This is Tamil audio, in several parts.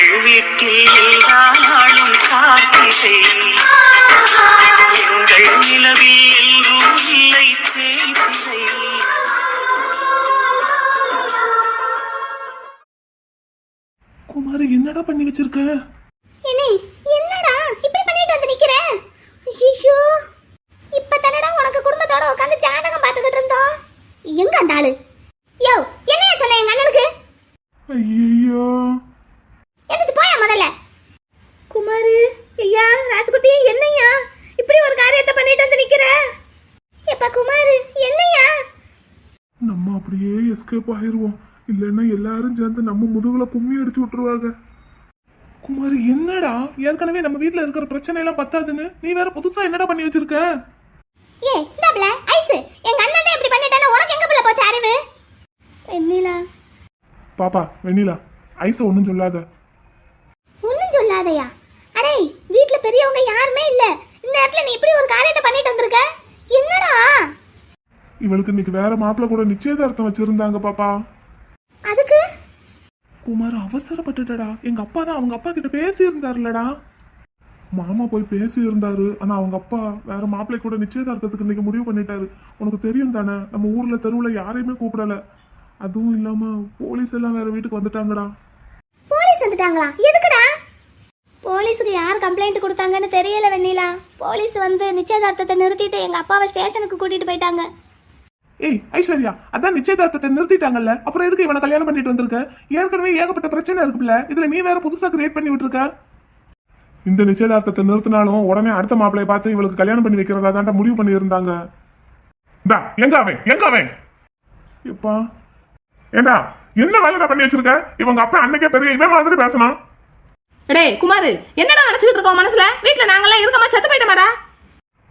எங்கள் வீட்டில் எல்லா நாளும் காத்திரை. எங்கள் நிலவில் எல்லோரும் இல்லை தேய்திரை குமார் என்னடா பண்ணி வச்சிருக்க? என்னே என்னடா? இப்படி பண்ணிட்டு வந்து நிக்கிற? ஐயோ இப்ப தானடா உனக்கு குடும்பத்தோட உட்காந்து ஜாதகம் பார்த்துக்கிட்டு இருந்தோம். எங்க அந்த ஆளு? யோ என்னைய சொன்ன எங்க அண்ணனுக்கு? ஐயோ முதல்ல. குமாரு ஐயா ராசுகுட்டி என்னையா? இப்படி ஒரு காரியத்தை பண்ணிட்டு வந்து நிக்கிற? எப்ப குமாரு என்னையா? நம்ம அப்படியே எஸ்கேப் ஆயிருவோம். இல்லைன்னா எல்லாரும் சேர்ந்து நம்ம முதுகுல கும்மி அடிச்சு விட்டுருவாங்க. குமார் என்னடா? ஏற்கனவே நம்ம வீட்ல இருக்கிற பிரச்சனை எல்லாம் பத்தாதுன்னு நீ வேற புதுசா என்னடா பண்ணி வச்சிருக்க? ஏ இந்தாப்ல ஐஸ் எங்க அண்ணன் இப்படி பண்ணிட்டானா உனக்கு எங்க பிள்ளை போச்சு அறிவு? வெண்ணிலா. பாப்பா வெண்ணிலா ஐச ஒன்றும் சொல்லாத. சொல்லாதயா அடே வீட்ல பெரியவங்க யாருமே இல்ல. இந்த நேரத்துல நீ இப்படி ஒரு காரியத்தை பண்ணிட்டு வந்திருக்க? என்னடா? இவளுக்கு இன்னைக்கு வேற மாப்பிள்ள கூட நிச்சயதார்த்தம் வச்சிருந்தாங்க பாப்பா. அதுக்கு? குமார் அவசரப்பட்டுட்டடா. எங்க அப்பா தான் அவங்க அப்பா கிட்ட பேசி இருந்தாருலடா மாமா போய் பேசி இருந்தாரு ஆனா அவங்க அப்பா வேற மாப்பிள்ளை கூட நிச்சயதார்த்தத்துக்கு இன்னைக்கு முடிவு பண்ணிட்டாரு. உனக்கு தெரியும் தானே நம்ம ஊர்ல தெருவுல யாரையுமே கூப்பிடல. அதுவும் இல்லாம போலீஸ் எல்லாம் வேற வீட்டுக்கு வந்துட்டாங்கடா. போலீஸ் வந்துட்டாங்களா? எதுக்குடா? போலீஸுக்கு யார் கம்ப்ளைண்ட் கொடுத்தாங்கன்னு தெரியல வெண்ணிலா. போலீஸ் வந்து நிச்சயதார்த்தத்தை நிறுத்திட்டு எங்க அப்பாவை ஸ்டேஷனுக்கு கூட்டிட்டு போயிட்டாங்க. ஏய் ஐஸ்வர்யா அதான் நிச்சயதார்த்தத்தை நிறுத்திட்டாங்கல்ல. அப்புறம் எதுக்கு இவனை கல்யாணம் பண்ணிட்டு வந்திருக்க? ஏற்கனவே ஏகப்பட்ட பிரச்சனை இருக்குல்ல. இதுல நீ வேற புதுசா கிரியேட் பண்ணி விட்டுருக்க. இந்த நிச்சயதார்த்தத்தை நிறுத்தினாலும் உடனே அடுத்த மாப்பிளைய பார்த்து இவளுக்கு கல்யாணம் பண்ணி வைக்கிறதா தான் முடிவு பண்ணி இருந்தாங்க இந்தா எங்க அவன்? எங்க அவன்? இப்பா ஏண்டா என்ன வேலைடா பண்ணி வச்சிருக்க? இவங்க அப்பா அன்னைக்கே பெரிய இவன் மாதிரி பேசணும் டேய் குமாரு என்னடா நினைச்சுக்கிட்டு இருக்கோம் மனசுல? வீட்ல நாங்கெல்லாம் இருக்கமா? செத்து போயிட்டோமாடா?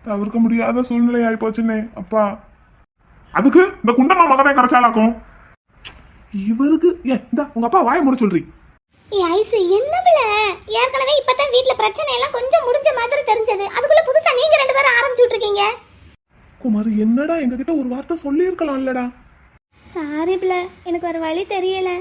தவிர்க்க முடியாத சூழ்நிலை ஆகி போச்சுன்னே அப்பா. அதுக்கு இந்த குண்டமா மகதான் கிடைச்சாலாக்கும் இவருக்கு இந்த உங்க அப்பா வாய முடி சொல்றீ. ஏ ஐஸ் என்ன பிள்ளை ஏற்கனவே இப்பதான் வீட்ல பிரச்சனை எல்லாம் கொஞ்சம் முடிஞ்ச மாதிரி தெரிஞ்சது. அதுக்குள்ள புதுசா நீங்க ரெண்டு பேரும் ஆரம்பிச்சுட்டு இருக்கீங்க குமார் என்னடா எங்ககிட்ட ஒரு வார்த்தை சொல்லியிருக்கலாம் இல்லடா சாரி பிள்ளை. எனக்கு ஒரு வழி தெரியல.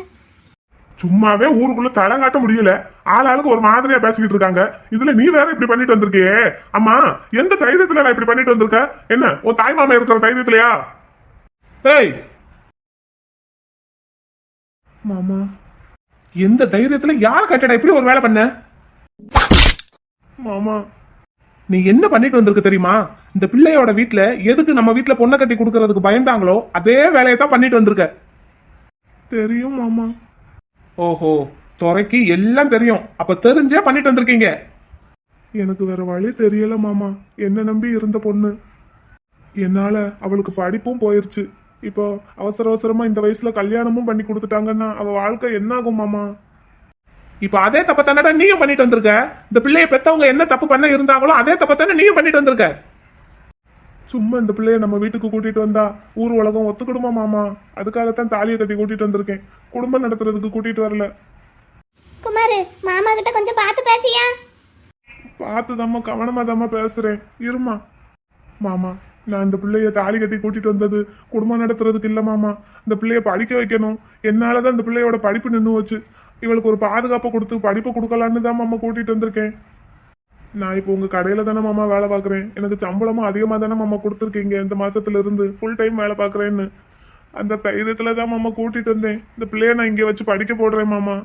சும்மாவே ஊருக்குள்ள தளங்காட்ட முடியல. ஆளாளுக்கு ஒரு மாதிரியா பேசிக்கிட்டு இருக்காங்க. இதுல நீ வேற இப்படி பண்ணிட்டு வந்திருக்கியே. அம்மா எந்த தைரியத்துல நான் இப்படி பண்ணிட்டு வந்திருக்க? என்ன உன் தாய் மாமா இருக்கிற தைரியத்திலயா? ஏய்! மாமா எந்த தைரியத்துல யார் கட்டடா இப்படி ஒரு வேலை பண்ண? மாமா நீ என்ன பண்ணிட்டு வந்திருக்க தெரியுமா? இந்த பிள்ளையோட வீட்டுல எதுக்கு நம்ம வீட்டுல பொண்ணை கட்டி கொடுக்கறதுக்கு பயந்தாங்களோ அதே வேலையை தான் பண்ணிட்டு வந்திருக்க. தெரியும் மாமா. ஓஹோ துறைக்கு எல்லாம் தெரியும். அப்ப தெரிஞ்சே பண்ணிட்டு வந்திருக்கீங்க. எனக்கு வேற வழி தெரியல மாமா. என்ன நம்பி இருந்த பொண்ணு. என்னால அவளுக்கு படிப்பும் போயிருச்சு. இப்போ அவசர அவசரமா இந்த வயசுல கல்யாணமும் பண்ணி கொடுத்துட்டாங்கன்னா அவ வாழ்க்கை என்ன ஆகும் மாமா? இப்ப அதே தப்ப தானடா நீயும் பண்ணிட்டு வந்திருக்க? இந்த பிள்ளைய பெத்தவங்க என்ன தப்பு பண்ண இருந்தாங்களோ அதே தப்ப தானே நீயும் பண்ணிட்டு வந்திருக்க? சும்மா இந்த பிள்ளைய நம்ம வீட்டுக்கு கூட்டிட்டு வந்தா ஊர் உலகம் ஒத்துக்கிடுமா மாமா? அதுக்காகத்தான் தாலியை கட்டி கூட்டிட்டு வந்திருக்கேன். குடும்பம் நடத்துறதுக்கு கூட்டிட்டு வரல. குமாரு மாமா கிட்ட கொஞ்சம் பார்த்து பேசியா? பார்த்து தாம்மா கவனமா தாம்மா பேசுறேன். இருமா மாமா நான் இந்த பிள்ளைய தாலி கட்டி கூட்டிட்டு வந்தது குடும்பம் நடத்துறதுக்கு இல்ல மாமா. இந்த பிள்ளைய படிக்க வைக்கணும். என்னாலதான் இந்த பிள்ளையோட படிப்பு நின்று வச்சு இவளுக்கு ஒரு பாதுகாப்பை கொடுத்து படிப்பை கொடுக்கலான்னு தான் மாமா கூட்டிட்டு வந்திருக்கேன். நான் இப்போ உங்க கடையில தானே மாமா வேலை பார்க்குறேன். எனக்கு சம்பளமும் அதிகமாக தானே மாமா கொடுத்துருக்கீங்க இந்த மாசத்துல இருந்து ஃபுல் டைம் வேலை பார்க்குறேன்னு. அந்த தைரியத்துல தான் மாமா கூட்டிட்டு வந்தேன். இந்த பிள்ளைய நான் இங்கே வச்சு படிக்க போடுறேன் மாமா.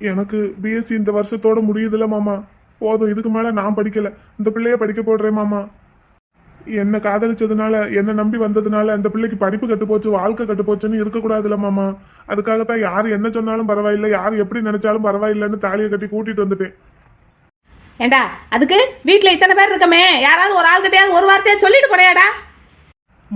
எனக்கு பிஎஸ்சி இந்த வருஷத்தோட முடியுதுல மாமா. போதும் இதுக்கு மேலே நான் படிக்கல. இந்த பிள்ளைய படிக்க போடுறேன் மாமா. என்னை காதலிச்சதுனால என்னை நம்பி வந்ததுனால அந்த பிள்ளைக்கு படிப்பு கட்டுப்போச்சு வாழ்க்கை கட்டுப்போச்சுன்னு இருக்கக்கூடாதுல மாமா. அதுக்காகத்தான் யார் என்ன சொன்னாலும் பரவாயில்ல யார் எப்படி நினைச்சாலும் பரவாயில்லைன்னு தாலியை கட்டி கூட்டிட்டு வந்துட்டேன். ஏண்டா அதுக்கு வீட்ல இத்தனை பேர் இருக்கமே? யாராவது ஒரு ஆள்கிட்டயாவது ஒரு வார்த்தையா சொல்லிட்டு போனையாடா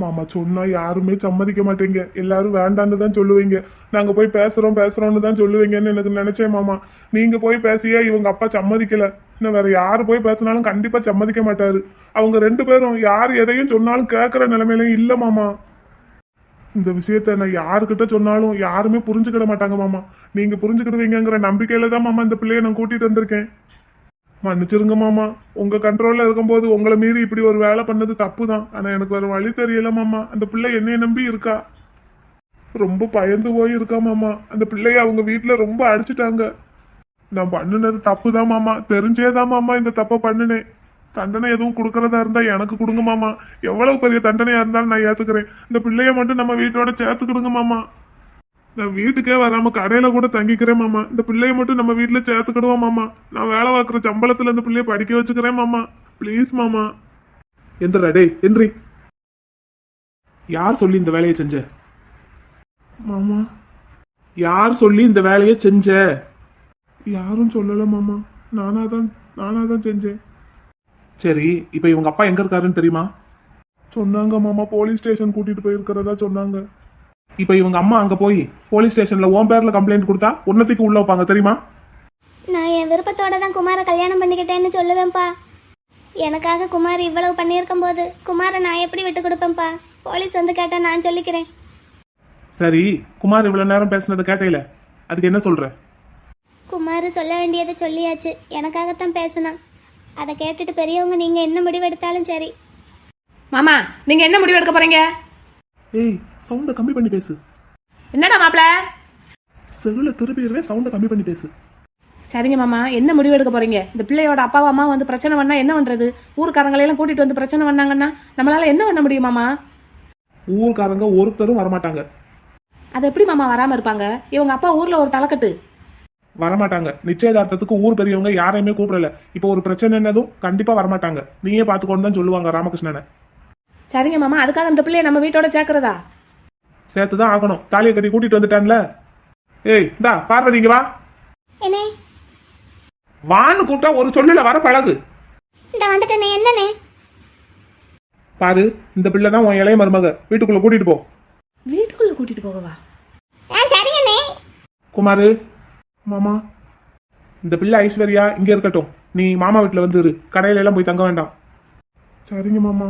மாமா சொன்னா யாருமே சம்மதிக்க மாட்டீங்க. எல்லாரும் வேண்டான்னு தான் சொல்லுவீங்க. நாங்க போய் பேசுறோம் பேசுறோம்னு தான் சொல்லுவீங்கன்னு எனக்கு நினைச்சேன் மாமா. நீங்க போய் பேசியே இவங்க அப்பா சம்மதிக்கல. இன்னும் வேற யாரு போய் பேசினாலும் கண்டிப்பா சம்மதிக்க மாட்டாரு. அவங்க ரெண்டு பேரும் யார் எதையும் சொன்னாலும் கேட்கற நிலைமையிலும் இல்ல மாமா. இந்த விஷயத்த நான் யாருக்கிட்ட சொன்னாலும் யாருமே புரிஞ்சுக்கிட மாட்டாங்க மாமா. நீங்க புரிஞ்சுக்கிடுவீங்கங்கிற நம்பிக்கையில தான் மாமா இந்த பிள்ளைய நான் கூட்டிட்டு வந்திருக்கேன். மன்னிச்சிருங்க மாமா. உங்க கண்ட்ரோல்ல இருக்கும்போது உங்களை மீறி இப்படி ஒரு வேலை பண்ணது தப்பு தான் ஆனா எனக்கு வேற வழி தெரியல மாமா. அந்த பிள்ளை என்னைய நம்பி இருக்கா? ரொம்ப பயந்து போய் இருக்கா மாமா. அந்த பிள்ளைய அவங்க வீட்டுல ரொம்ப அடிச்சிட்டாங்க. நான் பண்ணுனது தப்பு தான் மாமா. தெரிஞ்சேதான் மாமா இந்த தப்பை பண்ணினேன். தண்டனை எதுவும் கொடுக்கறதா இருந்தா எனக்கு கொடுங்க மாமா. எவ்வளவு பெரிய தண்டனையா இருந்தாலும் நான் ஏத்துக்கிறேன். இந்த பிள்ளைய மட்டும் நம்ம வீட்டோட சேர்த்துக்கிடுங்க மாமா. நான் வீட்டுக்கே வராம கடையில கூட தங்கிக்கிறேன் மாமா. இந்த பிள்ளைய மட்டும் நம்ம வீட்டுல சேர்த்துக்கிடுவோம் மாமா. நான் வேலை பார்க்குற சம்பளத்துல இந்த பிள்ளைய படிக்க வச்சுக்கிறேன் மாமா. ப்ளீஸ் மாமா. எந்திரா டேய் எந்திரி. யார் சொல்லி இந்த வேலையை செஞ்ச? மாமா. யார் சொல்லி இந்த வேலையை செஞ்ச? யாரும் சொல்லல மாமா. நானா தான் நானா தான் செஞ்சேன். சரி இப்போ இவங்க அப்பா எங்க இருக்காருன்னு தெரியுமா? சொன்னாங்க மாமா. போலீஸ் ஸ்டேஷன் கூட்டிட்டு போயிருக்கிறதா சொன்னாங்க. இப்போ இவங்க அம்மா அங்க போய் போலீஸ் ஸ்டேஷன்ல ஓன் பேர்ல கம்ப்ளைண்ட் கொடுத்தா உன்னத்துக்கு உள்ள வைப்பாங்க தெரியுமா? நான் என் விருப்பத்தோட தான் குமாரை கல்யாணம் பண்ணிக்கிட்டேன்னு சொல்லுவேன்ப்பா. எனக்காக குமார் இவ்வளவு பண்ணியிருக்கும் போது குமாரை நான் எப்படி விட்டு கொடுப்பேன்ப்பா? போலீஸ் வந்து கேட்டா நான் சொல்லிக்கிறேன். சரி குமார் இவ்வளவு நேரம் பேசுனதை கேட்டையில அதுக்கு என்ன சொல்ற? குமார் சொல்ல வேண்டியதை சொல்லியாச்சு. எனக்காகத்தான் பேசினான். அதை கேட்டுட்டு பெரியவங்க நீங்க என்ன முடிவெடுத்தாலும் சரி. மாமா நீங்க என்ன முடிவு எடுக்க போறீங்க? ஏய் சவுண்ட கம்மி பண்ணி பேசு. என்னடா மாப்பிள? செல்லுல திருப்பிடுவே சவுண்ட கம்மி பண்ணி பேசு. சரிங்க மாமா என்ன முடிவு எடுக்க போறீங்க? இந்த பிள்ளையோட அப்பாவும் அம்மா வந்து பிரச்சனை பண்ணா என்ன பண்றது? ஊர்க்காரங்களையெல்லாம் கூட்டிட்டு வந்து பிரச்சனை பண்ணாங்கன்னா நம்மளால என்ன பண்ண முடியும் மாமா? ஊர்க்காரங்க ஒருத்தரும் வரமாட்டாங்க. அது எப்படி மாமா வராம இருப்பாங்க? இவங்க அப்பா ஊர்ல ஒரு தலைக்கட்டு. வரமாட்டாங்க. நிச்சயதார்த்தத்துக்கு ஊர் பெரியவங்க யாரையுமே கூப்பிடல. இப்போ ஒரு பிரச்சனை என்னதும் கண்டிப்பா வரமாட்டாங்க. நீயே பாத்துக்கோன்னு தான் சொல்லுவாங்க ராமகிருஷ்ணனை. சரிங்க மாமா அதுக்காக இந்த பிள்ளைய நம்ம வீட்டோட சேர்க்கறதா? சேர்த்து தான் ஆகணும். தாலியை கட்டி கூட்டிட்டு வந்துட்டான்ல. ஏய் இந்தா பார்வதி இங்க வா. என்னே? வான்னு கூப்பிட்டா ஒரு சொல்லுல வர பழகு. இந்த வந்துட்டேனே என்னண்ணே பாரு இந்த பிள்ளை தான் உன் இளைய மருமக. வீட்டுக்குள்ள கூட்டிட்டு போ. வீட்டுக்குள்ள கூட்டிட்டு போகவா? ஆ சரிங்கண்ணே. குமாரு மாமா இந்த பிள்ளை ஐஸ்வர்யா இங்க இருக்கட்டும். நீ மாமா வீட்டுல வந்து இரு. கடையில எல்லாம் போய் தங்க வேண்டாம். சரிங்க மாமா.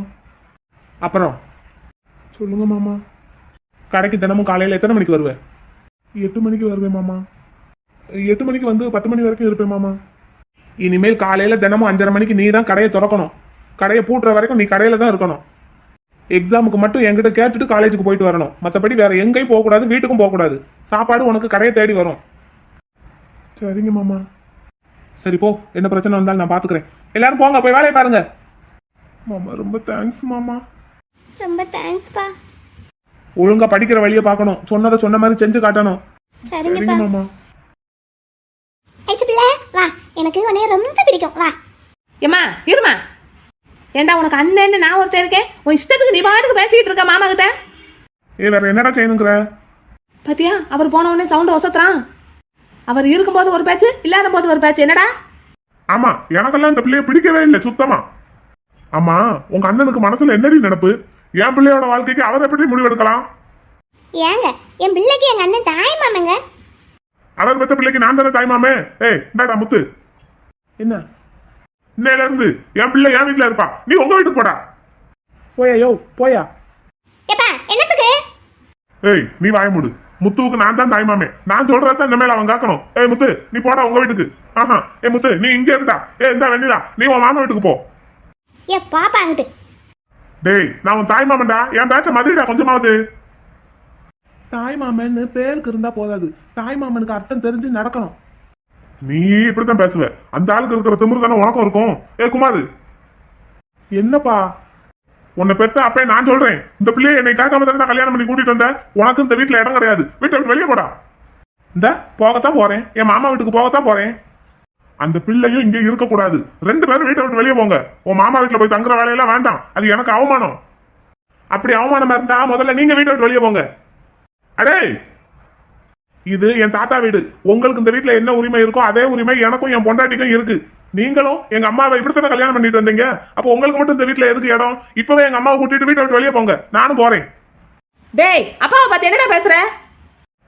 அப்புறம்? சொல்லுங்க மாமா. கடைக்கு தினமும் காலையில எத்தனை மணிக்கு வருவேன் எட்டு மணிக்கு வருவேன் மாமா. எட்டு மணிக்கு வந்து பத்து மணி வரைக்கும் இருப்பேன் மாமா. இனிமேல் காலையில தினமும் அஞ்சரை மணிக்கு நீ தான் கடையை திறக்கணும். கடையை பூட்டுற வரைக்கும் நீ கடையில தான் இருக்கணும். எக்ஸாமுக்கு மட்டும் என்கிட்ட கேட்டுட்டு காலேஜுக்கு போயிட்டு வரணும். மற்றபடி வேற எங்கேயும் போகக்கூடாது வீட்டுக்கும் போகக்கூடாது. சாப்பாடு உனக்கு கடையை தேடி வரும். சரிங்க மாமா. சரி போ. என்ன பிரச்சனை வந்தாலும் நான் பாத்துக்கிறேன். எல்லாரும் போங்க போய் வேலையை பாருங்க. மாமா ரொம்ப தேங்க்ஸ் மாமா. ரொம்ப தேங்க்ஸ்ப்பா ஒழுங்கா படிக்கிற வழியை பார்க்கணும். சொன்னதை சொன்ன மாதிரி செஞ்சு காட்டணும். சரிங்கப்பா. மாமா. ஐசு பிள்ளை வா. எனக்கு உன்னைய ரொம்ப பிடிக்கும். வா. ஏம்மா இருமா. ஏண்டா உனக்கு அண்ணன்னு நான் ஒருத்தன் இருக்கேன்? உன் இஷ்டத்துக்கு நீ பாட்டுக்கு பேசிக்கிட்டு இருக்க மாமா கிட்ட ஏ வேற என்னடா செய்யணுங்கிற? பாத்தியா? அவர் போன உடனே சவுண்ட் ஒசத்துறான். அவர் இருக்கும்போது ஒரு பேச்சு இல்லாத போது ஒரு பேச்சு. என்னடா? ஆமா எனக்கெல்லாம் இந்த பிள்ளைய பிடிக்கவே இல்லை சுத்தமா. ஆமா உங்க அண்ணனுக்கு மனசுல என்னடி நடப்பு என் பிள்ளையோட வாழ்க்கைக்கு அவர் எப்படி முடிவெடுக்கலாம்? ஏங்க என் பிள்ளைக்கு எங்க அண்ணன் தாய் மாமங்க அவர் பெத்த பிள்ளைக்கு நான் தானே தாய்மாமே? ஏய் இந்தாடா முத்து. என்ன? இன்னையில இருந்து என் பிள்ளை என் வீட்டுல இருப்பா. நீ உங்க வீட்டுக்கு போடா. போயா யோ போயா. ஏப்பா என்னத்துக்கு? ஏய் நீ வாய மூடு. முத்துவுக்கு நான் தான் தாய்மாமே. நான் சொல்றதான் இந்த மேல அவன் காக்கணும். ஏய் முத்து நீ போடா உங்க வீட்டுக்கு. ஆஹா ஏ முத்து நீ இங்க இருந்தா ஏ இந்த வெண்ணிலா நீ உன் மாமா வீட்டுக்கு போ. ஏ பாப்பா அங்கிட்டு. டேய் நான் உன் தாய்மாமன்டா என் பேச்ச மாதிரிடா கொஞ்சமாவது. தாய்மாமன்னு பேருக்கு இருந்தா போதாது. தாய்மாமனுக்கு அர்த்தம் தெரிஞ்சு நடக்கணும். நீ இப்படித்தான் பேசுவ. அந்த ஆளுக்கு இருக்கிற திமிரு தானே உனக்கும் இருக்கும். ஏ குமாரு. என்னப்பா? உன்னை பெத்த அப்பே நான் சொல்றேன். இந்த பிள்ளைய என்னை கேட்காம தானே கல்யாணம் பண்ணி கூட்டிட்டு வந்தேன். உனக்கு இந்த வீட்டுல இடம் கிடையாது. வீட்டை விட்டு வெளியே போடா. இந்த போகத்தான் போறேன். என் மாமா வீட்டுக்கு போகத்தான் போறேன். அந்த பிள்ளையும் இங்கே இருக்கக்கூடாது. ரெண்டு பேரும் வீட்டை விட்டு வெளியே போங்க. உன் மாமா வீட்டில் போய் தங்குற வேலையெல்லாம் வேண்டாம். அது எனக்கு அவமானம். அப்படி அவமானமா இருந்தா முதல்ல நீங்க வீட்டை விட்டு வெளியே போங்க. அடே! இது என் தாத்தா வீடு. உங்களுக்கு இந்த வீட்டில் என்ன உரிமை இருக்கோ அதே உரிமை எனக்கும் என் பொண்டாட்டிக்கும் இருக்கு. நீங்களும் எங்க அம்மாவை இப்படித்தானே கல்யாணம் பண்ணிட்டு வந்தீங்க? அப்போ உங்களுக்கு மட்டும் இந்த வீட்டில் எதுக்கு இடம்? இப்பவே எங்க அம்மாவை கூட்டிட்டு வீட்டை விட்டு வெளியே போங்க. நானும் போறேன். டேய் அப்பாவை பார்த்து என்னடா பேசுற?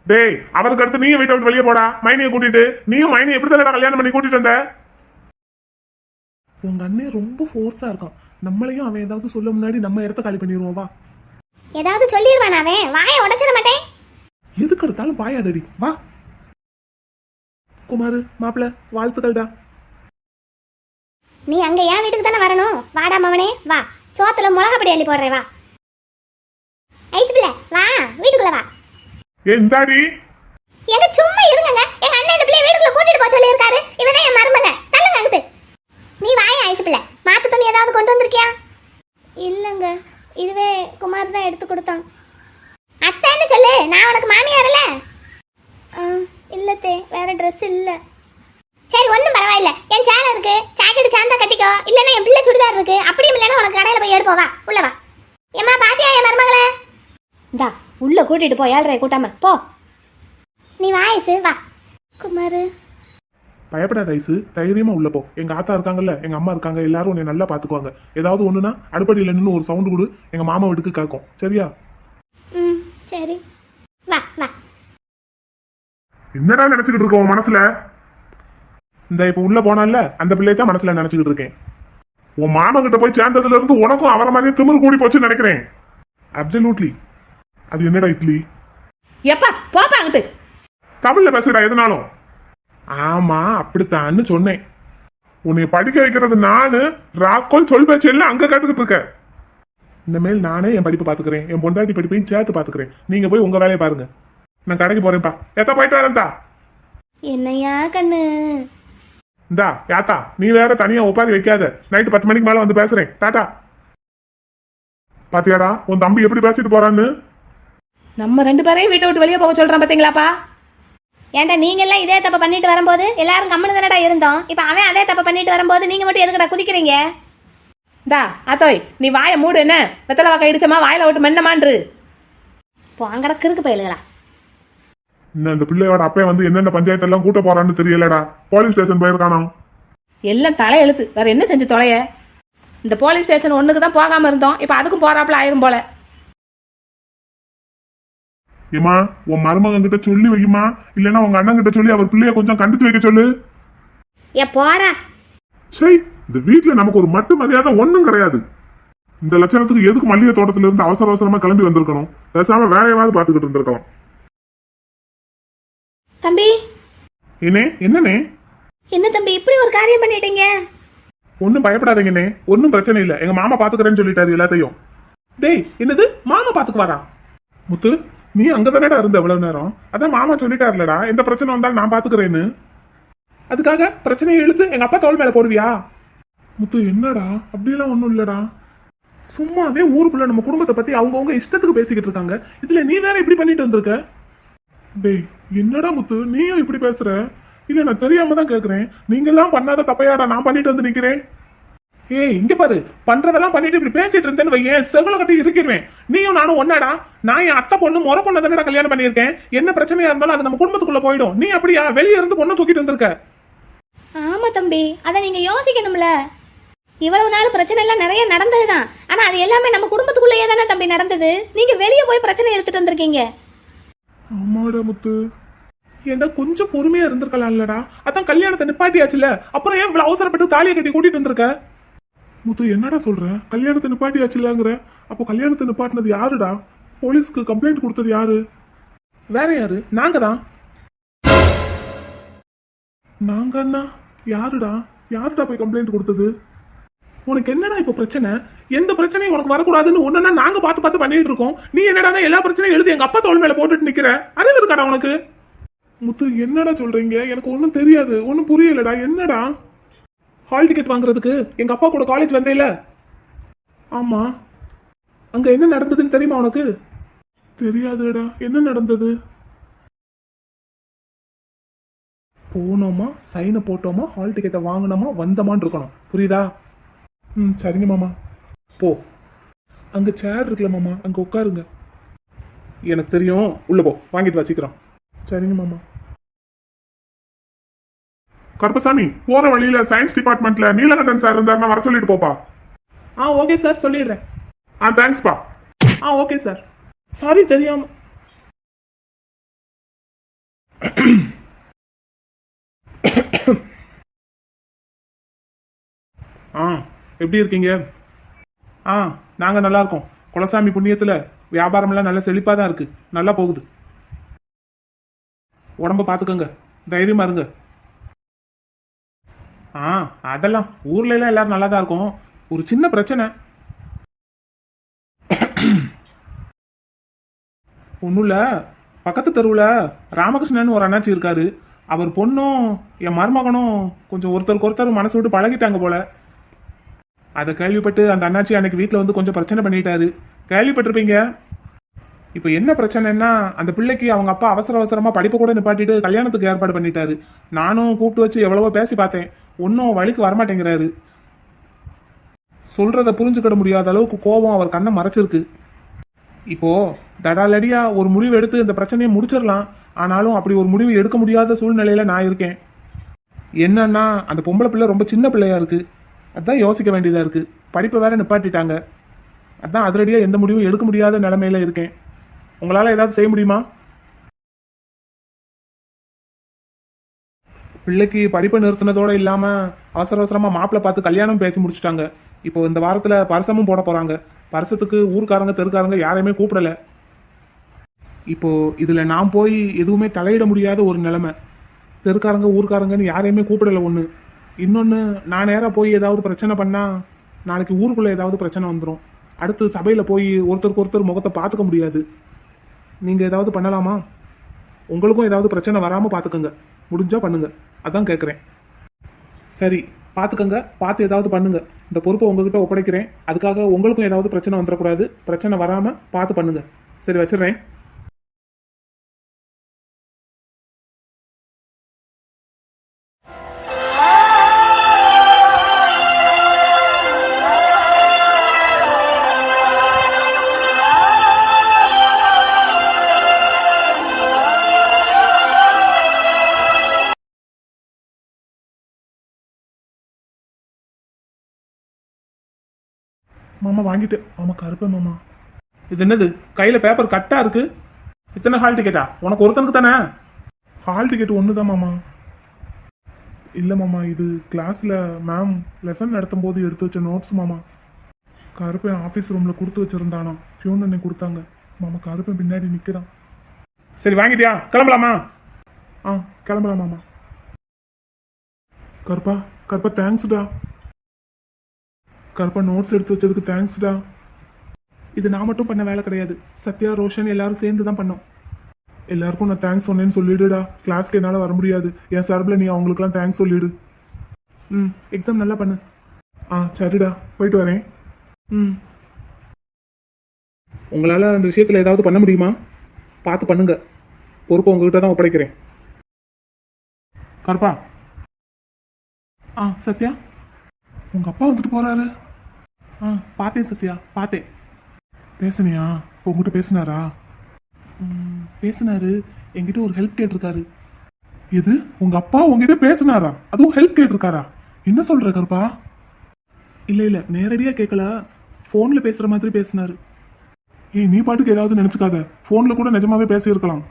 டேய் அவருக்கு அடுத்து நீயும் வீட்டை விட்டு வெளியே போடா. மைனியை கூட்டிட்டு. நீயும் மைனியை எப்படி தானே கல்யாணம் பண்ணி கூட்டிட்டு வந்த? உங்க அண்ணன் ரொம்ப ஃபோர்ஸா இருக்கான். நம்மளையும் அவன் ஏதாவது சொல்ல முன்னாடி நம்ம இடத்த காலி பண்ணிடுவோம் வா. ஏதாவது சொல்லிடுவான் அவன்? வாயை உடைச்சிட மாட்டேன். எதுக்கு எடுத்தாலும் பாயாதடி வா. குமாரு மாப்பிள்ள வாழ்த்துக்கள்டா. நீ அங்க என் வீட்டுக்கு தானே வரணும்? வாடா மவனே வா. சோத்துல மிளகா பொடி அள்ளி போடுறேன் வா. ஐசு பிள்ளை வா. வீட்டுக்குள்ள வா. ஏ இந்தாடி எங்க சும்மா இருங்கங்க. எங்க அண்ணன் இந்த பிள்ளை வீட்டுக்குள்ள கூட்டிட்டு போக சொல்லியிருக்காரு. இவன் தான் என் மருமக. தள்ளுங்க அங்கிட்டு. நீ வாய ஐசு பிள்ளை. மாத்து துணி ஏதாவது கொண்டு வந்திருக்கியா? இல்லைங்க. இதுவே குமார் தான் எடுத்து கொடுத்தான். அத்தைன்னு சொல்லு? நான் உனக்கு மாமியார்ல இல்லத்தே வேற ட்ரெஸ் இல்லை. சரி ஒன்றும் பரவாயில்ல. என் சேலை இருக்கு. ஜாக்கெட் சாந்தா கட்டிக்கோ. இல்லைன்னா என் பிள்ளை சுடிதார் இருக்கு. அப்படியும் இல்லைன்னா உனக்கு கடையில் போய் எடுப்போ வா உள்ள வா. ஏம்மா பாத்தியா என் மருமகளே? இந்தா. உள்ள கூட்டிட்டு போ ஏழ்ரை கூட்டாம. போ. நீ வாயசு வா. குமார். பயப்படாத ஐசு. தைரியமா உள்ள போ. எங்க ஆத்தா இருக்காங்கல்ல எங்க அம்மா இருக்காங்க எல்லாரும் உன்னை நல்லா பாத்துக்குவாங்க ஏதாவது ஒண்ணுனா அடுப்படியில நின்று ஒரு சவுண்டு கொடு. எங்க மாமா வீட்டுக்கு கேட்கும். சரியா? ம் சரி. வா வா. என்னடா நினைச்சுக்கிட்டு இருக்க உன் மனசுல? இந்த இப்ப உள்ள போனான்ல அந்த பிள்ளைய தான் மனசுல நினைச்சுக்கிட்டு இருக்கேன். உன் மாமா கிட்ட போய் சேர்ந்ததுல இருந்து உனக்கும் அவர மாதிரியே திமிரு கூடி போச்சுன்னு நினைக்கிறேன். அப்சல்யூட்லி அது என்னடா இட்லி? எப்பா போப்பா அங்கிட்டு. தமிழ்ல பேசுடா எதுனாலும். ஆமா அப்படித்தான்னு சொன்னேன். உன்னை படிக்க வைக்கிறது நானு ராஸ்கோல் சொல் பேச்சு எல்லாம் அங்க கேட்டுக்கிட்டு இருக்க. இனிமேல் நானே என் படிப்பு பாத்துக்கிறேன். என் பொண்டாட்டி படிப்பையும் சேர்த்து பாத்துக்கிறேன். நீங்க போய் உங்க வேலையை பாருங்க. நான் கடைக்கு போறேன்ப்பா. எத்த போயிட்டு வரேன்டா. என்னையா கண்ணு? இந்தா யாத்தா நீ வேற தனியா உட்காரி வைக்காத. நைட்டு பத்து மணிக்கு மேல வந்து பேசுறேன். டாடா. பாத்தியாடா உன் தம்பி எப்படி பேசிட்டு போறான்னு? நம்ம ரெண்டு பேரையும் வீட்டை விட்டு வெளியே போக சொல்றான் பாத்தீங்களாப்பா? ஏன்டா நீங்க எல்லாம் இதே தப்ப பண்ணிட்டு வரும்போது எல்லாரும் கம்முனு தானடா இருந்தோம். இப்போ அவன் அதே தப்ப பண்ணிட்டு வரும்போது நீங்க மட்டும் எதுக்குடா குதிக்கிறீங்க? இந்தா ஆத்தோய் நீ வாயை மூடு என்ன? வெத்தலை வாக்க இடிச்சமா வாயில விட்டு மென்னமான்று. போங்கடா கிறுக்கு பயலுகளா. இன்னும் இந்த பிள்ளையோட அப்பே வந்து என்னென்ன பஞ்சாயத்து எல்லாம் கூட்ட போறான்னு தெரியலடா. போலீஸ் ஸ்டேஷன் போயிருக்கானாம் எல்லாம் தலையெழுத்து. வேற என்ன செஞ்சு தொலைய? இந்த போலீஸ் ஸ்டேஷன் ஒண்ணுக்கு தான் போகாம இருந்தோம். இப்போ அதுக்கும் போறாப்புல ஆயிரும் போல. ஏமா உன் மருமகன் கிட்ட சொல்லி வைக்குமா இல்லைன்னா உங்க அண்ணன் கிட்ட சொல்லி அவர் பிள்ளைய கொஞ்சம் கண்டிச்சு வைக்க சொல்லு. ஏ போடா. சரி இந்த வீட்ல நமக்கு ஒரு மட்டு மரியாதை ஒண்ணும் கிடையாது. இந்த லட்சணத்துக்கு எதுக்கு மல்லிகை தோட்டத்துல இருந்து அவசர அவசரமா கிளம்பி வந்திருக்கணும்? பேசாம வேலையாவது பாத்துக்கிட்டு இருந்திருக்கலாம். தம்பி. ஏனே என்னனே? என்ன தம்பி இப்படி ஒரு காரியம் பண்ணிட்டீங்க? ஒன்னும் பயப்படாதீங்கண்ணே ஒன்னும் பிரச்சனை இல்ல. எங்க மாமா பாத்துக்கிறேன்னு சொல்லிட்டாரு எல்லாத்தையும். டேய் என்னது? மாமா பாத்துக்குவாரா முத்து நீ அங்க தானடா இருந்த இவ்வளவு நேரம்? அதான் மாமா சொல்லிட்டாருலடா. எந்த பிரச்சனை வந்தாலும் நான் பாத்துக்கிறேன்னு. அதுக்காக பிரச்சனையை இழுத்து எங்க அப்பா தோல் மேல போடுவியா? முத்து என்னடா? அப்படியெல்லாம் ஒண்ணும் இல்லடா. சும்மாவே ஊருக்குள்ள நம்ம குடும்பத்தை பத்தி அவங்கவுங்க இஷ்டத்துக்கு பேசிக்கிட்டு இருக்காங்க. இதுல நீ வேற இப்படி பண்ணிட்டு வந்திருக்க? டேய் என்னடா முத்து? நீயும் இப்படி பேசுற? இல்ல நான் தெரியாம தான் கேக்குறேன். நீங்க எல்லாம் பண்ணாத தப்பையாடா நான் பண்ணிட்டு வந்து நிக்கிறேன். ஏய் இங்க பாரு. பண்றதெல்லாம் பண்ணிட்டு இப்படி பேசிட்டு இருந்தேன்னு வையேன். செகுல கட்டி இருக்கிறேன். நீயும் நானும் ஒன்னாடா நான் என் அத்தை பொண்ணு முறை பொண்ணு தானடா கல்யாணம் பண்ணியிருக்கேன். என்ன பிரச்சனையா இருந்தாலும் அது நம்ம குடும்பத்துக்குள்ள போயிடும். நீ அப்படியா? வெளியே இருந்து பொண்ணு தூக்கிட்டு வந்திருக்க. ஆமா தம்பி. அதை நீங்க யோசிக்கணும்ல. இவ்வளவு நாள் பிரச்சனை எல்லாம் நிறைய நடந்ததுதான். ஆனா அது எல்லாமே நம்ம குடும்பத்துக்குள்ளேயே தானே தம்பி நடந்தது. நீங்க வெளியே போய் பிரச்சனை எடுத்துட்டு வந்திருக்கீங்க. ஆமாடா முத்து. ஏன்டா கொஞ்சம் பொறுமையா இருந்திருக்கலாம் இல்லடா? அதான் கல்யாணத்தை நிப்பாட்டியாச்சுல. அப்புறம் ஏன் இவ்வளவு அவசரப்பட்டு தாலியை கட்டி கூட்டிட்டு வந்திருக்க? முத்து என்னடா சொல்ற? கல்யாணத்தை நிப்பாட்டியாச்சுலங்கிற அப்போ கல்யாணத்தை நிப்பாட்டினது யாருடா? போலீஸ்க்கு கம்ப்ளைண்ட் கொடுத்தது யாரு? வேற யாரு? நாங்க தான் நாங்க அண்ணா யாருடா? யாருடா போய் கம்ப்ளைண்ட் கொடுத்தது? உனக்கு என்னடா இப்ப பிரச்சனை? எந்த பிரச்சனையும் உனக்கு வரக்கூடாதுன்னு ஒன்னா நாங்க பார்த்து பார்த்து பண்ணிட்டு இருக்கோம். நீ என்னடா எல்லா பிரச்சனையும் எழுதி எங்க அப்பா தோல் மேல போட்டுட்டு நிக்கிற? அறிவு இருக்காடா உனக்கு? முத்து என்னடா சொல்றீங்க? எனக்கு ஒன்றும் தெரியாது. ஒன்றும் புரியலடா. என்னடா? ஹால் டிக்கெட் வாங்குறதுக்கு எங்க அப்பா கூட காலேஜ் வந்தேல ஆமா. அங்க என்ன நடந்ததுன்னு தெரியுமா உனக்கு? தெரியாதுடா. என்ன நடந்தது? போனோமா? சைனை போட்டோமா? ஹால் டிக்கெட்டை வாங்கினோமா? வந்தோமான்னு இருக்கணும். புரியுதா? ம் சரிங்க மாமா. போ. அங்க சேர் இருக்குல்ல மாமா? அங்க உட்காருங்க. எனக்கு தெரியும். உள்ள போ. வாங்கிட்டு வா சீக்கிரம். சரிங்க மாமா. கருப்பசாமி போற வழியில சயின்ஸ் டிபார்ட்மெண்ட்ல நீலகண்டன் சார் இருந்தாருன்னா வர சொல்லிட்டு போப்பா. ஆ ஓகே சார் சொல்லிடுறேன். ஆ தேங்க்ஸ்ப்பா ஆ ஓகே சார் சாரி தெரியாம. ஆ எப்படி இருக்கீங்க? ஆ நாங்க நல்லா இருக்கோம். குலசாமி புண்ணியத்துல வியாபாரம்லாம் நல்ல செழிப்பா தான் இருக்கு. நல்லா போகுது. உடம்ப பாத்துக்கோங்க. தைரியமா இருங்க. ஆ அதெல்லாம். ஊர்ல எல்லாம் எல்லாரும் நல்லா தான் இருக்கும். ஒரு சின்ன பிரச்சனை. ஒன்றும் இல்லை பக்கத்து தெருவில் ராமகிருஷ்ணன் ஒரு அண்ணாச்சி இருக்காரு. அவர் பொண்ணும் என் மருமகனும் கொஞ்சம் ஒருத்தருக்கு ஒருத்தர் மனசு விட்டு பழகிட்டாங்க போல. அதை கேள்விப்பட்டு அந்த அண்ணாச்சி அன்னைக்கு வீட்டில் வந்து கொஞ்சம் பிரச்சனை பண்ணிட்டாரு. கேள்விப்பட்டிருப்பீங்க? இப்போ என்ன பிரச்சனைன்னா அந்த பிள்ளைக்கு அவங்க அப்பா அவசர அவசரமா படிப்பு கூட நிப்பாட்டிட்டு கல்யாணத்துக்கு ஏற்பாடு பண்ணிட்டாரு. நானும் கூப்பிட்டு வச்சு எவ்வளவோ பேசி பார்த்தேன். ஒன்றும் வழிக்கு வரமாட்டேங்கிறாரு. சொல்றத புரிஞ்சுக்கிட முடியாத அளவுக்கு கோபம் அவர் கண்ணை மறைச்சிருக்கு. இப்போ தடாலடியா ஒரு முடிவு எடுத்து இந்த பிரச்சனையை முடிச்சிடலாம். ஆனாலும் அப்படி ஒரு முடிவு எடுக்க முடியாத சூழ்நிலையில நான் இருக்கேன். என்னன்னா அந்த பொம்பளை பிள்ளை ரொம்ப சின்ன பிள்ளையா இருக்கு. அதான் யோசிக்க வேண்டியதா இருக்கு. படிப்பை வேற நிப்பாட்டிட்டாங்க. அதான் அதிரடியா எந்த முடிவும் எடுக்க முடியாத நிலைமையில இருக்கேன். உங்களால ஏதாவது செய்ய முடியுமா? பிள்ளைக்கு படிப்பை நிறுத்தினதோட இல்லாம அவசர அவசரமா மாப்பிள்ளை பார்த்து கல்யாணம் பேசி முடிச்சிட்டாங்க. இப்போ இந்த வாரத்துல பரிசமும் போட போறாங்க. பரிசத்துக்கு ஊர்க்காரங்க தெருக்காரங்க யாரையுமே கூப்பிடல. இப்போ இதுல நான் போய் எதுவுமே தலையிட முடியாத ஒரு நிலைமை. தெருக்காரங்க ஊர்க்காரங்கன்னு யாரையுமே கூப்பிடல ஒன்று இன்னொன்று நான் நேராக போய் ஏதாவது பிரச்சனை பண்ணா நாளைக்கு ஊருக்குள்ள ஏதாவது பிரச்சனை வந்துடும் அடுத்து சபையில் போய் ஒருத்தருக்கு ஒருத்தர் முகத்தை பார்த்துக்க முடியாது. நீங்கள் ஏதாவது பண்ணலாமா? உங்களுக்கும் ஏதாவது பிரச்சனை வராமல் பார்த்துக்கோங்க முடிஞ்சால் பண்ணுங்க. அதான் கேட்குறேன் சரி பார்த்துக்கங்க பார்த்து ஏதாவது பண்ணுங்க. இந்த பொறுப்பை உங்ககிட்ட ஒப்படைக்கிறேன். அதுக்காக உங்களுக்கும் ஏதாவது பிரச்சனை வந்துடக்கூடாது. பிரச்சனை வராமல் பார்த்து பண்ணுங்க. சரி வச்சிடுறேன். வாங்கிட்டு ஆமா மாமா. இது என்னது? கையில பேப்பர் கட்டா இருக்கு? இத்தனை ஹால் டிக்கெட்டா உனக்கு ஒருத்தனுக்கு தானே? ஹால் டிக்கெட் ஒன்று தான் மாமா. இல்லை மாமா இது கிளாஸில் மேம் லெசன் நடத்தும் போது எடுத்து வச்ச நோட்ஸ் மாமா. கருப்பன் ஆஃபீஸ் ரூமில் கொடுத்து வச்சிருந்தானா? ஃபியூன் அண்ணன் கொடுத்தாங்க. மாமா கருப்பன் பின்னாடி நிற்கிறான் சரி வாங்கிட்டியா? கிளம்பலாமா? ஆ கிளம்பலாம் மாமா. கருப்பா கருப்பா தேங்க்ஸ்டா கருப்பா நோட்ஸ் எடுத்து வச்சதுக்கு தேங்க்ஸ்டா இது நான் மட்டும் பண்ண வேலை கிடையாது. சத்யா ரோஷன் எல்லாரும் சேர்ந்து தான் பண்ணோம். எல்லாருக்கும் நான் தேங்க்ஸ் சொன்னேன்னு சொல்லிடுடா. கிளாஸ்க்கு என்னால் வர முடியாது. என் சார்பில் நீ அவங்களுக்குலாம் தேங்க்ஸ் சொல்லிடு. ம் எக்ஸாம் நல்லா பண்ணு. ஆ சரிடா. போயிட்டு வரேன். ம். உங்களால் அந்த விஷயத்தில் ஏதாவது பண்ண முடியுமா? பார்த்து பண்ணுங்க. பொறுப்பு உங்ககிட்ட தான் ஒப்படைக்கிறேன். கருப்பா. ஆ சத்யா. உங்கள் அப்பா வந்துட்டு போகிறாரு ஆ பார்த்தேன் சத்யா பார்த்தேன். பேசுனியா? உங்ககிட்ட பேசினாரா? ம், பேசினாரு. என்கிட்ட ஒரு ஹெல்ப் கேட்டிருக்காரு. எது? உங்க அப்பா உங்ககிட்ட பேசினாரா? அதுவும் ஹெல்ப் கேட்டிருக்காரா? என்ன சொல்ற கருப்பா? இல்ல இல்ல நேரடியா கேட்கல போன்ல பேசுற மாதிரி பேசினாரு. ஏய் நீ பாட்டுக்கு ஏதாவது நினைச்சுக்காத. போன்ல கூட நிஜமாவே பேசியிருக்கலாம்.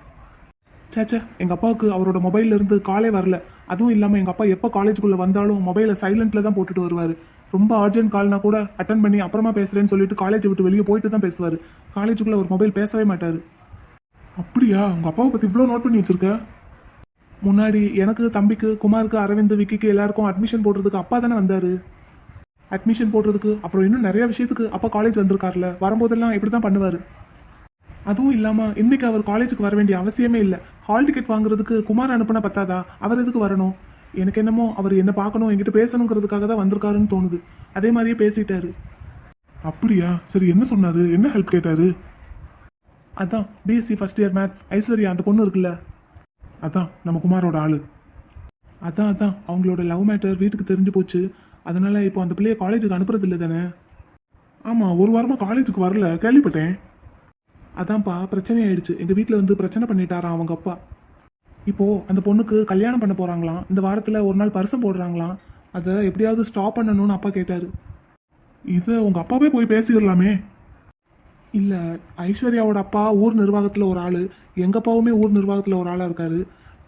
சேச்சே எங்கள் அப்பாவுக்கு அவரோட மொபைல்ல இருந்து காலே வரல. அதுவும் இல்லாமல் எங்கள் அப்பா எப்போ காலேஜுக்குள்ளே வந்தாலும் மொபைலை சைலண்ட்டில் தான் போட்டுட்டு வருவார். ரொம்ப அர்ஜென்ட் கால்னா கூட அட்டன் பண்ணி அப்புறமா பேசுறேன்னு சொல்லிட்டு காலேஜ் விட்டு வெளியே போயிட்டு தான் பேசுவார். காலேஜுக்குள்ளே ஒரு மொபைல் பேசவே மாட்டார். அப்படியா? உங்கள் அப்பாவை பற்றி இவ்வளோ நோட் பண்ணி வச்சுருக்க? முன்னாடி எனக்கு தம்பிக்கு குமாருக்கு அரவிந்த் விக்கிக்கு எல்லாருக்கும் அட்மிஷன் போடுறதுக்கு அப்பா தானே வந்தார். அட்மிஷன் போடுறதுக்கு அப்புறம் இன்னும் நிறைய விஷயத்துக்கு அப்பா காலேஜ் வந்திருக்கார்ல. வரும்போதெல்லாம் இப்படி தான் பண்ணுவார். அதுவும் இல்லாமல் இன்னைக்கு அவர் காலேஜுக்கு வர வேண்டிய அவசியமே இல்லை. ஹால் டிக்கெட் வாங்குறதுக்கு குமார் அனுப்புனா பத்தாதா? அவர் எதுக்கு வரணும்? எனக்கு என்னமோ அவர் என்ன பார்க்கணும் என்கிட்ட பேசணுங்கிறதுக்காக தான் வந்திருக்காருன்னு தோணுது. அதே மாதிரியே பேசிட்டாரு. அப்படியா? சரி என்ன சொன்னாரு? என்ன ஹெல்ப் கேட்டாரு? அதான் BSc first year maths Aishwarya அந்த பொண்ணு இருக்குல்ல? அதான் நம்ம குமாரோட ஆளு. அதான் அதான் அவங்களோட லவ் மேட்டர் வீட்டுக்கு தெரிஞ்சு போச்சு. அதனால இப்போ அந்த பிள்ளைய காலேஜுக்கு அனுப்புறது இல்லை தானே? ஆமாம் ஒரு வாரமாக காலேஜுக்கு வரல. கேள்விப்பட்டேன். அதான்ப்பா பிரச்சனை ஆயிடுச்சு எங்கள் வீட்டில் வந்து பிரச்சனை பண்ணிட்டாரான் அவங்க அப்பா. இப்போ அந்த பொண்ணுக்கு கல்யாணம் பண்ண போறாங்களாம். இந்த வாரத்தில் ஒரு நாள் பரிசம் போடுறாங்களாம். அதை எப்படியாவது ஸ்டாப் பண்ணணும்னு அப்பா கேட்டாரு. இதை உங்க அப்பாவே போய் பேசிடலாமே. இல்லை ஐஸ்வர்யாவோட அப்பா ஊர் நிர்வாகத்தில் ஒரு ஆள். எங்கள் அப்பாவுமே ஊர் நிர்வாகத்தில் ஒரு ஆளாக இருக்காரு.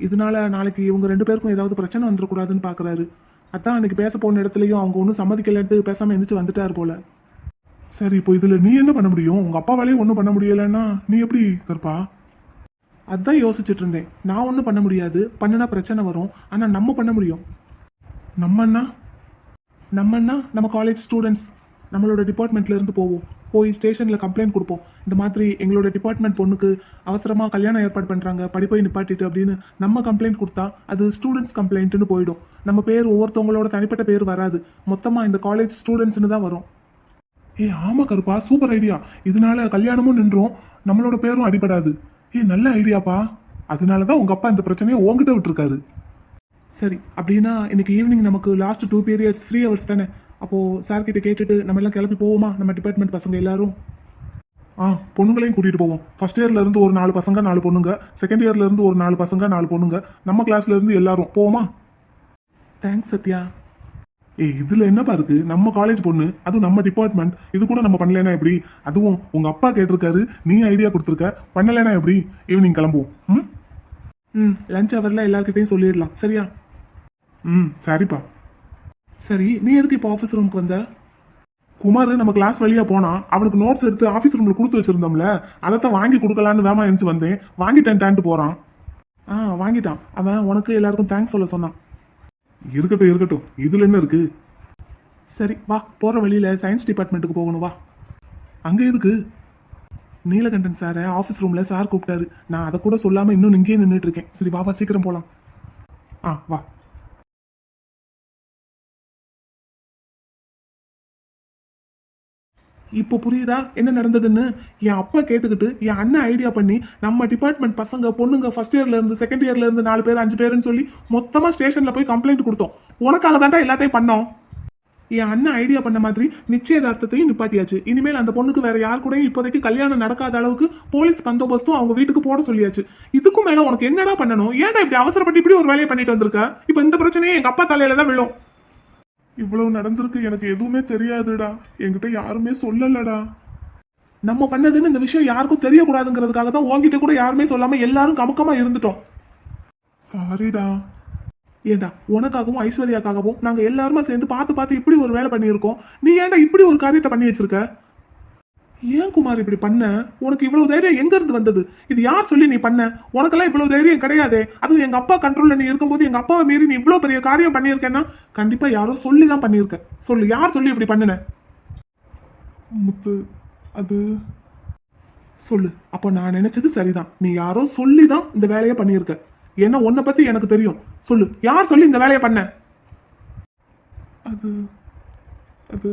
இதனால நாளைக்கு இவங்க ரெண்டு பேருக்கும் ஏதாவது பிரச்சனை வந்துடக்கூடாதுன்னு பார்க்குறாரு அதான் அன்னைக்கு பேச போன இடத்துலையும் அவங்க ஒன்றும் சம்மதிக்கலன்ட்டு பேசாமல் எந்திரிச்சு வந்துட்டார் போல. சரி இப்போ இதில் நீ என்ன பண்ண முடியும்? உங்கள் அப்பா வேலையும் ஒன்றும் பண்ண முடியலைன்னா நீ எப்படி கருப்பா? அதான் யோசிச்சுட்டு இருந்தேன் நான் ஒன்றும் பண்ண முடியாது. பண்ணினா பிரச்சனை வரும். ஆனால் நம்ம பண்ண முடியும். நம்மன்னா? நம்மன்னா நம்ம காலேஜ் ஸ்டூடெண்ட்ஸ் நம்மளோட டிபார்ட்மெண்ட்லேருந்து போவோம். போய் ஸ்டேஷனில் கம்ப்ளைண்ட் கொடுப்போம். இந்த மாதிரி எங்களோட டிபார்ட்மெண்ட் பொண்ணுக்கு அவசரமாக கல்யாணம் ஏற்பாடு பண்ணுறாங்க படிப்பை நிப்பாட்டிட்டு அப்படின்னு நம்ம கம்ப்ளைண்ட் கொடுத்தா அது ஸ்டூடெண்ட்ஸ் கம்ப்ளைண்ட்னு போயிடும். நம்ம பேர் ஒவ்வொருத்தவங்களோட தனிப்பட்ட பேர் வராது. மொத்தமாக இந்த காலேஜ் ஸ்டூடெண்ட்ஸ்னு தான் வரும். ஏய் ஆமாம் கருப்பா. சூப்பர் ஐடியா இதனால கல்யாணமும் நின்றோம். நம்மளோட பேரும் அடிபடாது. ஏய் நல்ல ஐடியாப்பா. அதனால தான் உங்கள் அப்பா இந்த பிரச்சனையை உங்ககிட்ட விட்டுருக்காரு. சரி அப்படின்னா இன்னைக்கு ஈவினிங் நமக்கு last two periods free hours தானே. அப்போது சார் கிட்ட கேட்டுட்டு நம்ம எல்லாம் கிளம்பி போவோமா? நம்ம டிபார்ட்மெண்ட் பசங்க எல்லாரும்? ஆ பொண்ணுங்களையும் கூட்டிகிட்டு போவோம். ஃபர்ஸ்ட் இயர்லேருந்து ஒரு நாலு பசங்க நாலு பொண்ணுங்க. செகண்ட் இயர்லேருந்து ஒரு நாலு பசங்க நாலு பொண்ணுங்க. நம்ம கிளாஸ்லேருந்து எல்லாரும். போவோமா? தேங்க்ஸ் சத்யா. ஏய் இதுல என்னப்பா இருக்கு? நம்ம காலேஜ் பொண்ணு அதுவும் நம்ம டிபார்ட்மெண்ட் இது கூட நம்ம பண்ணலனா எப்படி? அதுவும் உங்க அப்பா கேட்டிருக்காரு நீ ஐடியா கொடுத்துருக்க பண்ணலனா எப்படி? ஈவினிங் கிளம்புவோம். ம்? ம் லஞ்ச் ஹவர்ல எல்லார்கிட்டையும் சொல்லிடலாம். சரியா? ம் சரிப்பா. சரி நீ எதுக்கு இப்போ ஆஃபீஸ் ரூமுக்கு வந்த? குமார் நம்ம கிளாஸ் வழியா போனால் அவனுக்கு நோட்ஸ் எடுத்து ஆஃபீஸ் ரூமில் கொடுத்து வச்சிருந்தோம்ல அதைத்தான் வாங்கி கொடுக்கலான்னு வேமா எழுந்து வந்தேன். வாங்கிட்டேன்ட்டான்ட்டு போகிறான் ஆ வாங்கிட்டான். அவன் உனக்கு எல்லாருக்கும் தேங்க்ஸ் சொல்ல சொன்னான். இருக்கட்டும் இருக்கட்டும். இதில் என்ன இருக்கு? சரி வா போகிற வழியில் சயின்ஸ் டிபார்ட்மெண்ட்டுக்கு போகணும் வா. அங்கே எதுக்கு? நீலகண்டன் சாரை ஆஃபீஸ் ரூமில் சார் கூப்பிட்டாரு. நான் அதை கூட சொல்லாமல் இன்னும் இங்கேயே நின்றுட்டு இருக்கேன். சரி வா வா சீக்கிரம் போகலாம் ஆ வா. இப்போ புரியுதா? என்ன நடந்ததுன்னு? என் அப்பா கேட்டுக்கிட்டு என் அண்ணன் ஐடியா பண்ணி நம்ம டிபார்ட்மெண்ட் பசங்க பொண்ணுங்க ஃபர்ஸ்ட் இயர்ல இருந்து செகண்ட் இயர்ல இருந்து நாலு பேர் அஞ்சு பேருன்னு சொல்லி மொத்தமா ஸ்டேஷன்ல போய் கம்ப்ளைண்ட் கொடுத்தோம். உனக்காக தான்டா எல்லாத்தையும் பண்ணோம். என் அண்ணன் ஐடியா பண்ண மாதிரி நிச்சயதார்த்தத்தையும் நிப்பாட்டியாச்சு. இனிமேல் அந்த பொண்ணுக்கு வேற யார் கூடயும் இப்போதைக்கு கல்யாணம் நடக்காத அளவுக்கு போலீஸ் பந்தோபஸ்தும் அவங்க வீட்டுக்கு போட சொல்லியாச்சு. இதுக்கும் மேல உனக்கு என்னடா பண்ணணும்? ஏன்டா இப்படி அவசரப்பட்டு இப்படி ஒரு வேலையை பண்ணிட்டு வந்திருக்க? இப்போ இந்த பிரச்சனையே எங்க அப்பா தலையில தான் விழும். இவ்வளவு நடந்திருக்கு எனக்கு எதுவுமே தெரியாதுடா. என்கிட்ட யாருமே சொல்லலடா. நம்ம பண்ணதுன்னு இந்த விஷயம் யாருக்கும் தெரியக்கூடாதுங்கிறதுக்காக தான் உன்கிட்ட கூட யாருமே சொல்லாம எல்லாரும் கமக்கமா இருந்துட்டோம். சாரிடா ஏண்டா உனக்காகவும் ஐஸ்வர்யாக்காகவும் நாங்க எல்லாருமே சேர்ந்து பார்த்து பார்த்து இப்படி ஒரு வேலை பண்ணியிருக்கோம். நீ ஏன்டா இப்படி ஒரு காரியத்தை பண்ணி வச்சிருக்க? ஏன் குமார் இப்படி பண்ண? உனக்கு இவ்வளவு தைரியம் எங்க இருந்து வந்தது? இது யார் சொல்லி நீ பண்ண? உனக்கெல்லாம் இவ்வளவு தைரியம் கிடையாதே. அதுவும் எங்க அப்பா கண்ட்ரோல்ல நீ இருக்கும்போது எங்க அப்பாவை மீறி நீ இவ்வளவு பெரிய காரியம் பண்ணியிருக்கேன்னா கண்டிப்பா யாரோ சொல்லி தான் பண்ணியிருக்க. சொல்லு யார் சொல்லி இப்படி பண்ணன? முத்து அது சொல்லு. அப்போ நான் நினைச்சது சரிதான். நீ யாரோ சொல்லி தான் இந்த வேலையை பண்ணியிருக்க. ஏன்னா உன்னை பத்தி எனக்கு தெரியும். சொல்லு யார் சொல்லி இந்த வேலையை பண்ண? அது அது